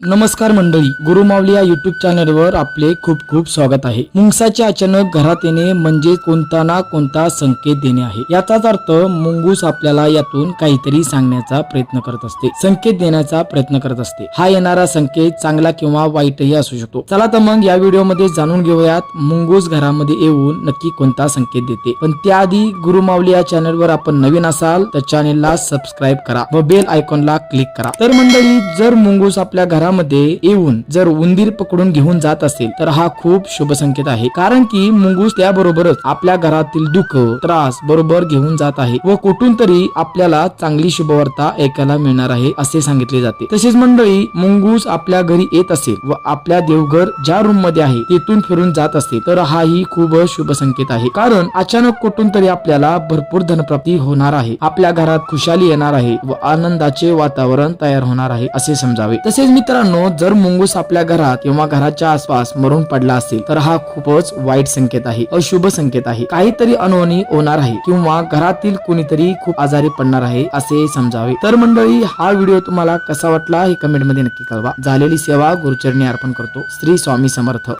नमस्कार मंडळी गुरुमावली या युट्यूब चॅनलवर आपले खूप खूप स्वागत आहे. मुंगसाचे अचानक घरात येणे म्हणजे कोणता ना कोणता संकेत देणे आहे. याचाच अर्थ मुंगूस आपल्याला यातून काहीतरी सांगण्याचा प्रयत्न करत असते. संकेत देण्याचा प्रयत्न करत असते. हा येणारा संकेत चांगला किंवा वाईटही असू शकतो. चला तर मग या व्हिडिओमध्ये जाणून घेऊयात मुंगूस घरामध्ये येऊन नक्की कोणता संकेत देते. पण त्याआधी गुरुमावली या चॅनलवर आपण नवीन असाल तर चॅनेलला सबस्क्राईब करा व बेल आयकॉनला क्लिक करा. तर मंडळी जर मुंगूस आपल्या घरात घरामध्ये येऊन जर उंदीर पकडून घेऊन जात असेल तर हा खूप शुभ संकेत आहे. कारण की मुंगूस त्याबरोबरच आपल्या घरातील दुःख त्रास बरोबर घेऊन जात आहे व कुठून तरी आपल्याला चांगली शुभवार्ता ऐकायला मिळणार आहे असे सांगितले जाते. तसेच मंडळी मुंगूस आपल्या घरी येत असेल व आपल्या देवघर ज्या रूममध्ये आहे तेथून फिरून जात असेल तर हाही खूप शुभ संकेत आहे. कारण अचानक कुठून तरी आपल्याला भरपूर धनप्राप्ती होणार आहे. आपल्या घरात खुशाली येणार आहे व आनंदाचे वातावरण तयार होणार आहे असे समजावे. तसेच मित्र मित्रांनो जर मुंगूस आपल्या घरात किंवा घराच्या आसपास मरून पडला असेल तर हा खूपच वाईट संकेत आहे अशुभ संकेत आहे. काहीतरी अनहोनी होणार आहे किंवा घरातील कुणीतरी खूप आजारी पडणार आहे असे समजावे. तर मंडळी हा व्हिडिओ तुम्हाला कसा वाटला हे कमेंटमध्ये नक्की कळवा. झालेली सेवा गुरुचरणी अर्पण करतो. श्री स्वामी समर्थ.